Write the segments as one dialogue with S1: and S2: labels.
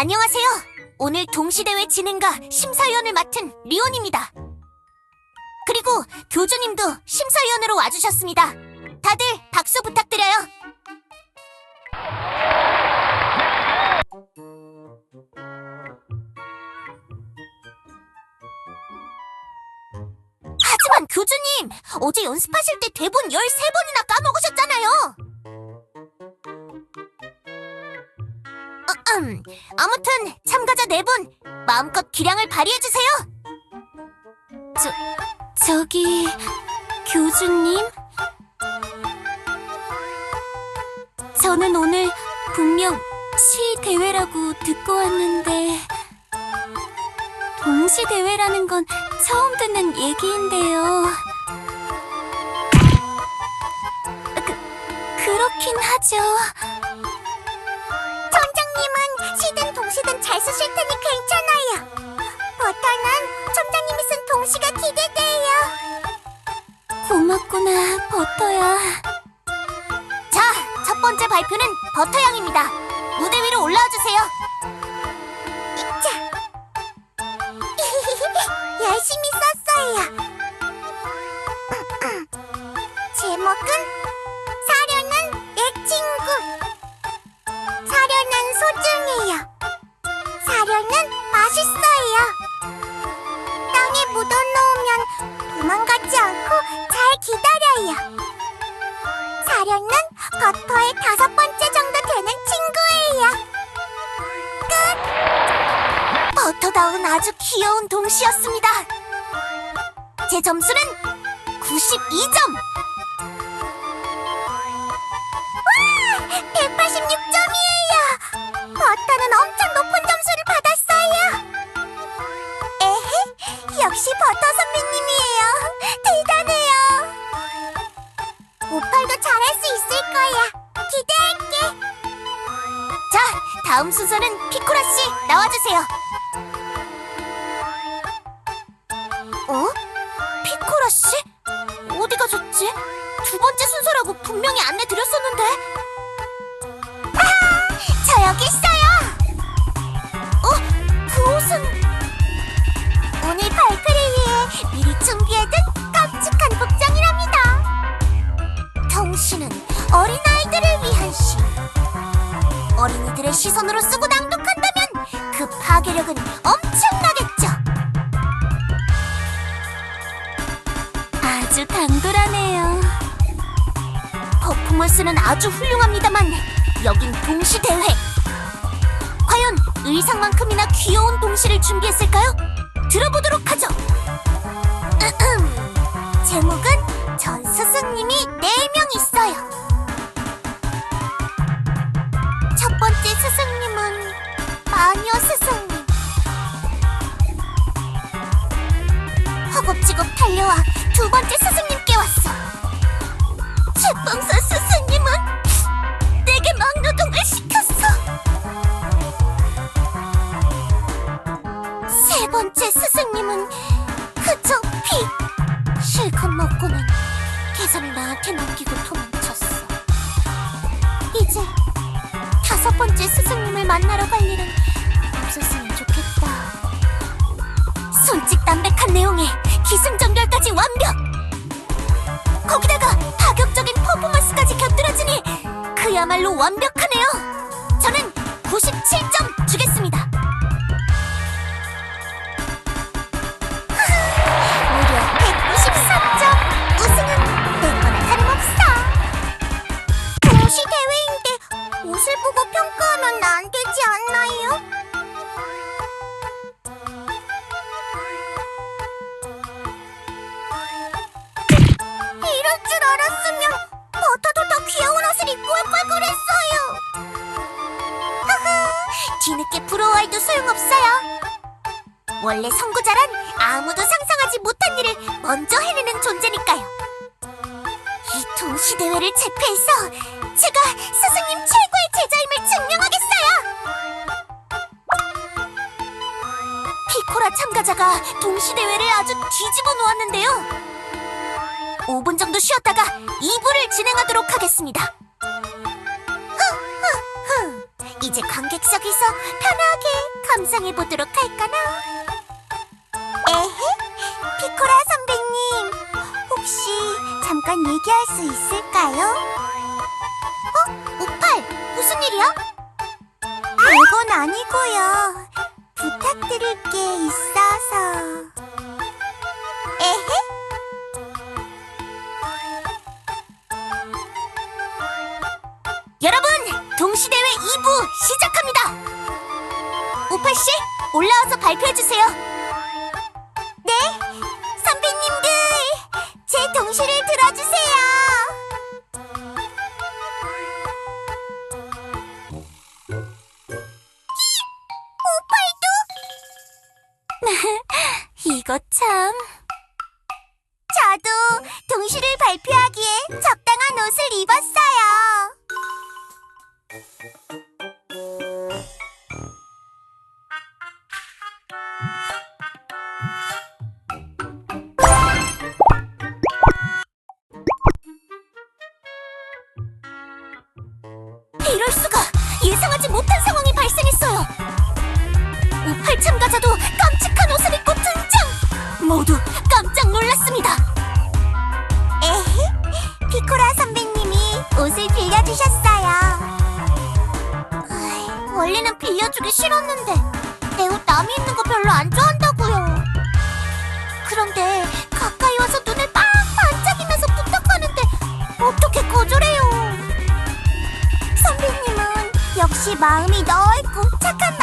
S1: 안녕하세요. 오늘 동시대회 진행과 심사위원을 맡은 리온입니다. 그리고 교주님도 심사위원으로 와주셨습니다. 다들 박수 부탁드려요. 하지만 교주님, 어제 연습하실 때 대본 13번이나 아무튼 참가자 네 분 마음껏 기량을 발휘해 주세요. 저, 저기 교주님? 저는 오늘 분명 시 대회라고 듣고 왔는데 동시 대회라는 건 처음 듣는 얘기인데요. 그, 그렇긴 하죠. 잘 쓰실 테니 괜찮아요. 버터는 점장님이 쓴 동시가 기대돼요. 고맙구나, 버터야. 자, 첫 번째 발표는 버터양입니다. 무대 위로 올라와 주세요. 자, 열심히 썼어요. 버터다운 아주 귀여운 동시였습니다. 제 점수는 92점! 186점이에요! 버터는 엄청 높은 점수를 받았어요! 에헤, 역시 버터 선배님이에요. 대단해요. 오팔도 잘할 수 있을 거야. 기대할게. 자, 다음 순서는 피코라 씨 나와주세요. 두 번째 순서라고 분명히 안내 드렸었는데. 아, 저 여기 있어요. 어? 그 옷은 오늘 발표를 위해 미리 준비해둔 깜찍한 복장이랍니다. 통시는 어린 아이들을 위한 시. 어린이들의 시선으로 쓰고 낭독한다면 그 파괴력은 엄청나 아주 당돌하네요. 퍼포먼스는 아주 훌륭합니다만 여긴 동시 대회. 과연 의상만큼이나 귀여운 동시를 준비했을까요? 들어보도록 하죠. 다섯 번째 스승님을 만나러 갈 일은 없었으면 좋겠다. 손짓 담백한 내용에 기승전결까지 완벽. 거기다가 파격적인 퍼포먼스까지 곁들여지니 그야말로 완벽하네요. 저는 97점 평가하면 안 되지 않나요? 이럴 줄 알았으면 버터도 더 귀여운 옷을 입고 올 걸 그랬어요! 하하, 뒤늦게 부러워해도 소용없어요. 원래 선구자란 아무도 상상하지 못한 일을 먼저 해내는 존재니까요. 이 동시대회를 제패해서 제가 스승님 최고의 제자임을 증명하겠어요! 피 코라 참가자가 동시대회를 아주 뒤집어 놓았는데요. 5분 정도 쉬었다가 2부를 진행하도록 하겠습니다.
S2: 이제 관객석에서 편하게 감상해 보도록 할까나? 에헤, 피코라 선배님, 혹시 잠깐 얘기할 수 있을까요? 어, 우팔, 무슨 일이야? 별건 아니고요. 부탁드릴 게 있어서. 에헤? 여러분, 동시대회 2부 시작합니다. 우팔씨, 올라와서 발표해주세요. 이거 참. 깜짝 놀랐습니다. 에헤, 피코라 선배님이 옷을 빌려주셨어요. 아이, 원래는 빌려주기 싫었는데 내 옷 남이 입는 거 별로 안 좋아한다고요. 그런데 가까이 와서 눈을 빵 반짝이면서 부탁하는데 어떻게 거절해요? 선배님은 역시 마음이 넓고 착한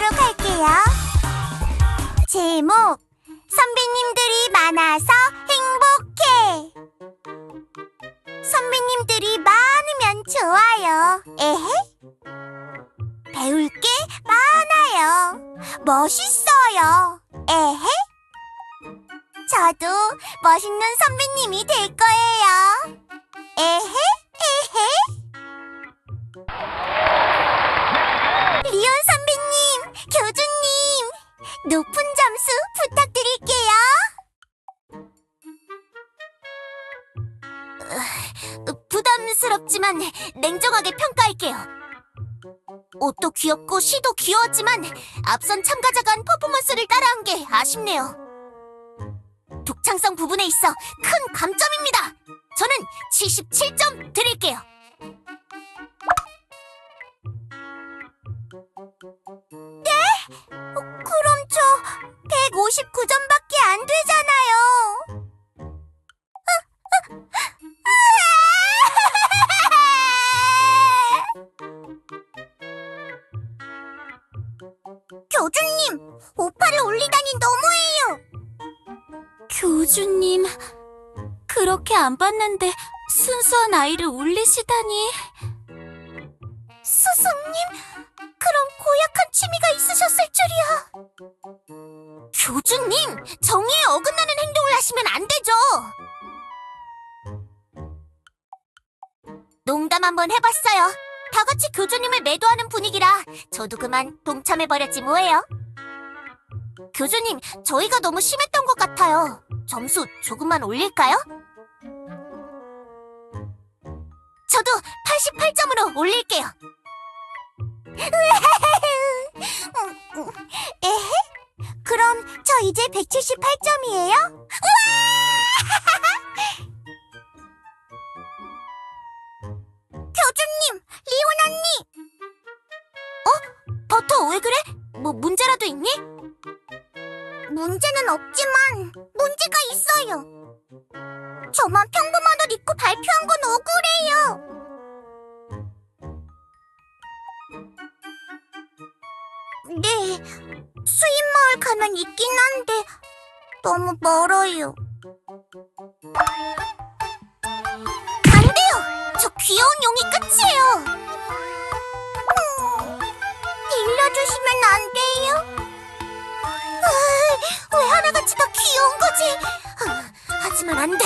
S2: 발표하도록 할게요. 제목 선배님들이 많아서 행복해. 선배님들이 많으면 좋아요. 에헤. 배울 게 많아요. 멋있어요. 에헤. 저도 멋있는 선배님이 될 거예요. 에헤, 에헤. 교주님, 높은 점수 부탁드릴게요. 으, 부담스럽지만 냉정하게 평가할게요. 옷도 귀엽고 시도 귀여웠지만 앞선 참가자가 한 퍼포먼스를 따라한 게 아쉽네요. 독창성 부분에 있어 큰 감점입니다. 저는 77점 드릴게요. 159점밖에 안 되잖아요. 교주님, 오파를 올리다니 너무해요. 교주님, 그렇게 안 봤는데 순수한 아이를 울리시다니. 스승님, 그런 고약한 취미가 있으셨을 줄이야. 교주님, 정의에 어긋나는 행동을 하시면 안 되죠. 농담 한번 해봤어요. 다 같이 교주님을 매도하는 분위기라 저도 그만 동참해버렸지 뭐예요. 교주님, 저희가 너무 심했던 것 같아요. 점수 조금만 올릴까요? 저도 88점으로 올릴게요. 에헤? 이제 178점이에요? 교주님, 리온 언니! 어? 버터 왜 그래? 뭐 문제라도 있니? 문제는 없지만 문제가 있어요. 저만 평범한 옷 입고 발표한 건 억울해요. 네, 수인마을 가면 한데 너무 멀어요. 안 돼요! 저 귀여운 용이 끝이에요! 음, 빌려주시면 안 돼요? 으이, 왜 하나같이 다 귀여운 거지? 아, 하지만 안 돼!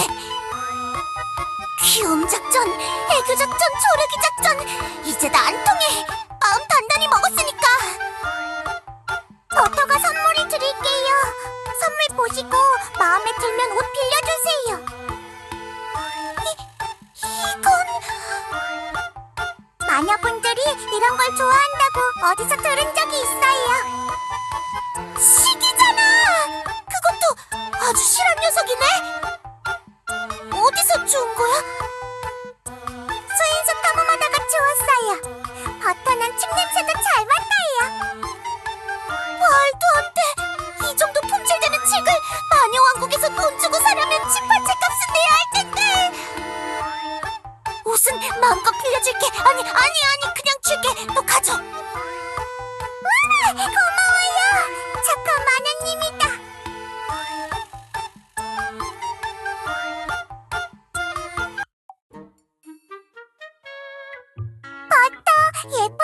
S2: 귀여움 작전, 애교 작전, 조르기 작전 이제 다안 통해! 들면 옷 빌려주세요. 이, 이건 마녀분들이 이런 걸 좋아한다고 어디서 들은 적이 있어요.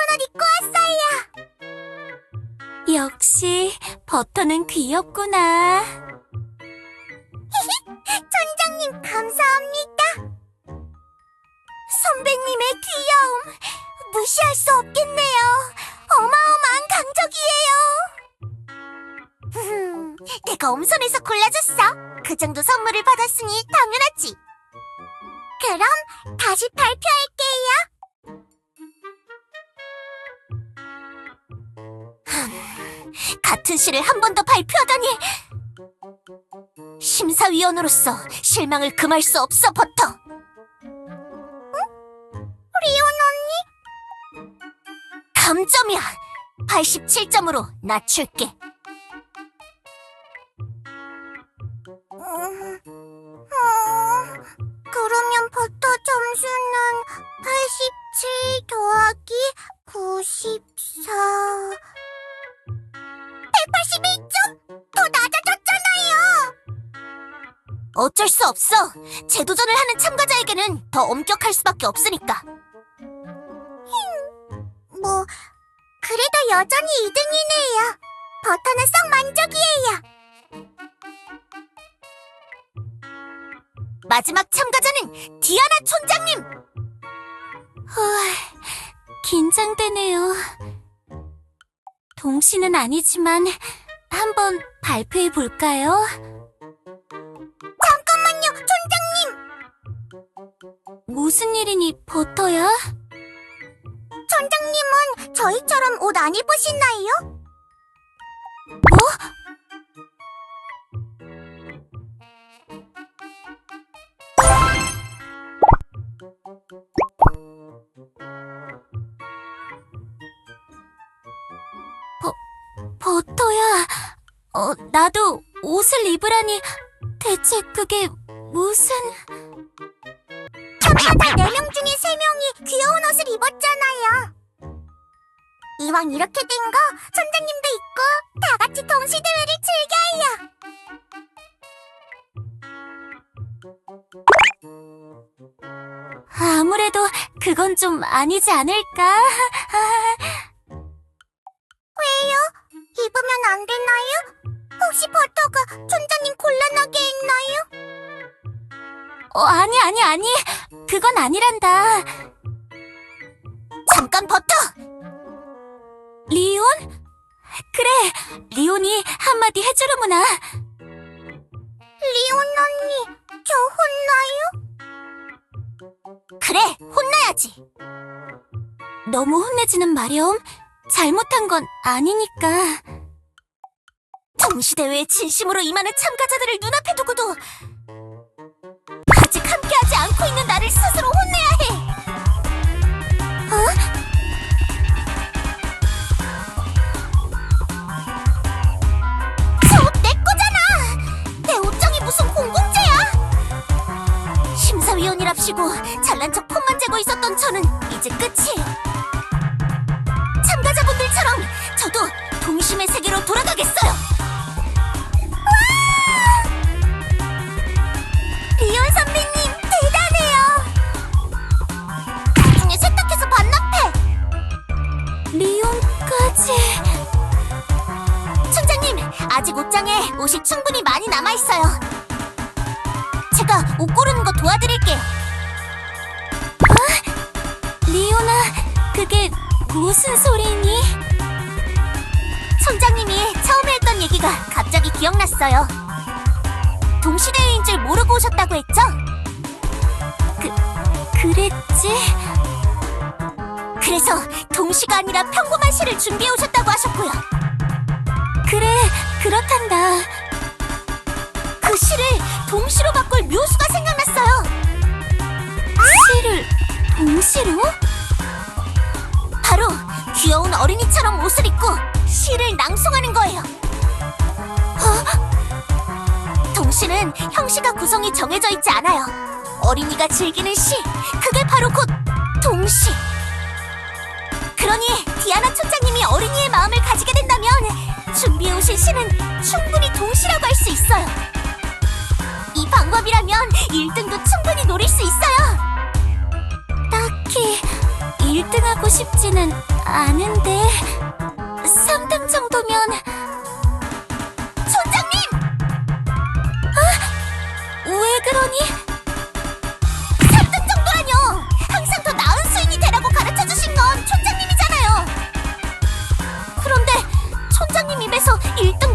S2: 예쁜 옷 입고 왔어요.
S1: 역시 버터는 귀엽구나.
S2: 촌장님 감사합니다. 선배님의 귀여움 무시할 수 없겠네요. 어마어마한 강적이에요. 내가 엄선해서 골라줬어. 그 정도 선물을 받았으니 당연하지. 그럼 다시 발표할게 같은 시를 한 번 더 발표하다니. 심사위원으로서 실망을 금할 수 없어, 버터. 리온 언니? 감점이야. 87점으로 낮출게. 재도전을 하는 참가자에게는 더 엄격할 수밖에 없으니까. 뭐, 그래도 여전히 2등이네요. 버터는 썩 만족이에요. 마지막 참가자는 디아나 촌장님!
S1: 후, 긴장되네요. 동시는 아니지만 한번 발표해 볼까요? 무슨 일이니 버터야?
S2: 촌장님은 저희처럼 옷 안 입으시나요?
S1: 버터야. 어, 나도 옷을 입으라니 대체 그게 무슨
S2: 4명 중에 3명이 귀여운 옷을 입었잖아요. 이왕 이렇게 된거 촌장님도 입고 다 같이 동시대회를 즐겨요.
S1: 아무래도 그건 좀 아니지 않을까?
S2: 왜요? 입으면 안 되나요? 혹시 버터가 촌장님 곤란하게 했나요?
S1: 어, 아니 아니 아니. 그건 아니란다.
S2: 잠깐 버터!
S1: 리온? 그래, 리온이 한마디 해주려무나.
S2: 리온 언니, 저 혼나요? 그래, 혼나야지.
S1: 너무 혼내지는 마렴. 잘못한 건 아니니까.
S2: 동시대회에 진심으로 임하는 참가자들을 눈앞에 두고도 아직 함께하지 않고 있는 나를 스스로 혼내야 해. 어? 저옷 내 거잖아. 내 옷장이 무슨 공공재야? 심사위원이랍시고 잘난 척 폼만 재고 있었던 저는 이제 끝이에요. 참가자분들처럼 저도 동심의 세계로 돌아가겠어요. 옷장에 옷이 충분히 많이 남아 있어요. 제가 옷 고르는 거 도와드릴게요.
S1: 리온아, 그게 무슨 소리니?
S2: 촌장님이 처음에 했던 얘기가 갑자기 기억났어요. 동시대회인 줄 모르고 오셨다고 했죠?
S1: 그랬지?
S2: 그래서 동시가 아니라 평범한 시를 준비해 오셨다고 하셨고요.
S1: 그래, 그렇단다.
S2: 그 시를 동시로 바꿀 묘수가 생각났어요.
S1: 시를 동시로?
S2: 바로 귀여운 어린이처럼 옷을 입고 시를 낭송하는 거예요. 어? 동시는 형식과 구성이 정해져 있지 않아요. 어린이가 즐기는 시, 그게 바로 곧 동시. 그러니 디아나 촌장님이 어린이의 마음을 가지게 된다면 준비해 오신 시는 충분히 동시라고 할 수 있어요. 이 방법이라면 1등도 충분히 노릴 수 있어요.
S1: 딱히 1등하고 싶지는 않은데 3등 정도면
S2: 촌장님!
S1: 왜 그러니?
S2: 촌장님 입에서 1등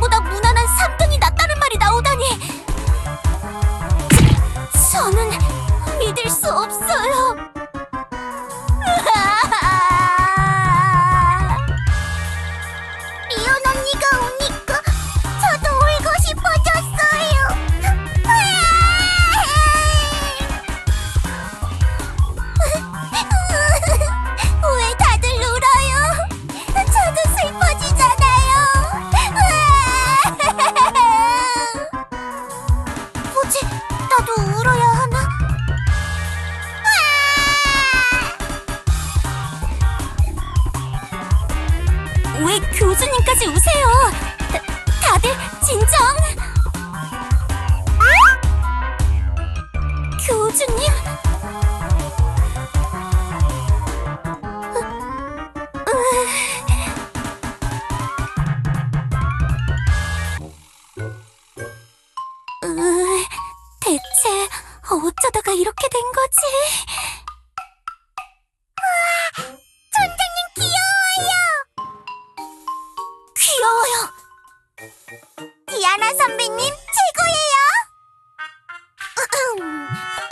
S2: 선배님 최고예요.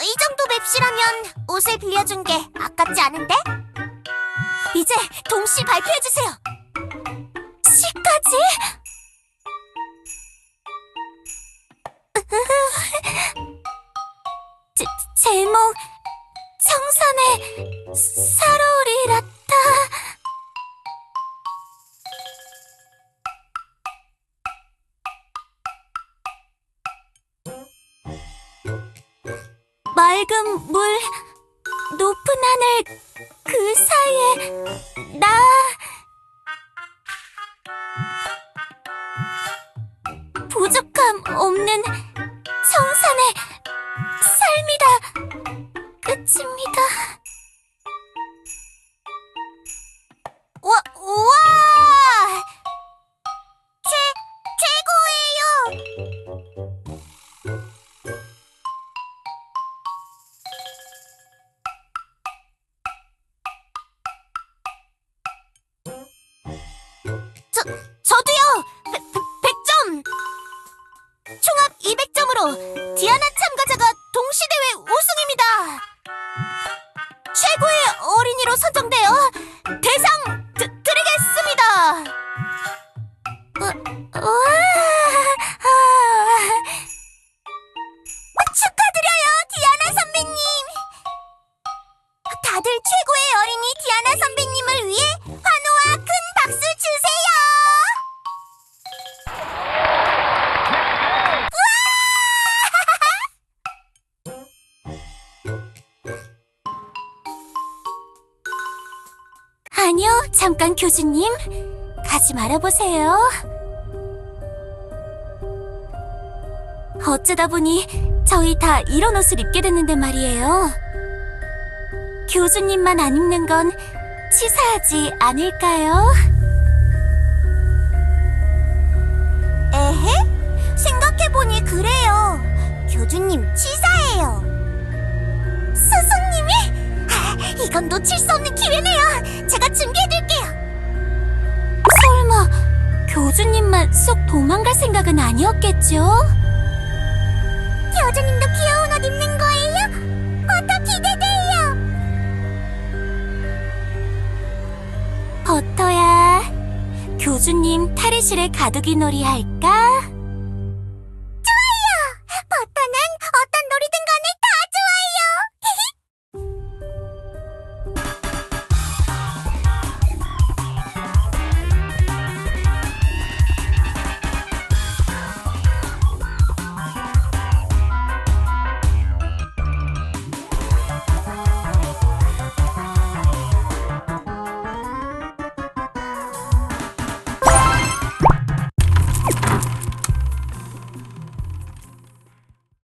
S2: 이 정도 맵시라면 옷을 빌려준 게 아깝지 않은데? 이제 동시 발표해 주세요.
S1: 시까지? 제, 제목 청산의 사로 맑은 물 높은 하늘 그 사이에 나
S2: 우승입니다! 최고의 어린이로 선정되어 대상
S1: 교주님. 가지 말아보세요. 어쩌다 보니 저희 다 이런 옷을 입게 됐는데 말이에요. 교주님만 안 입는 건 치사하지 않을까요?
S2: 에헤? 생각해보니 그래요. 교주님 치사해요. 스승님이? 아, 이건 놓칠 수 없는 기회네요. 제가.
S1: 설마 교주님만 쏙 도망갈 생각은 아니었겠죠?
S2: 교주님도 귀여운 옷 입는 거예요? 버터 기대돼요.
S1: 버터야, 교주님 탈의실에 가두기 놀이 할까?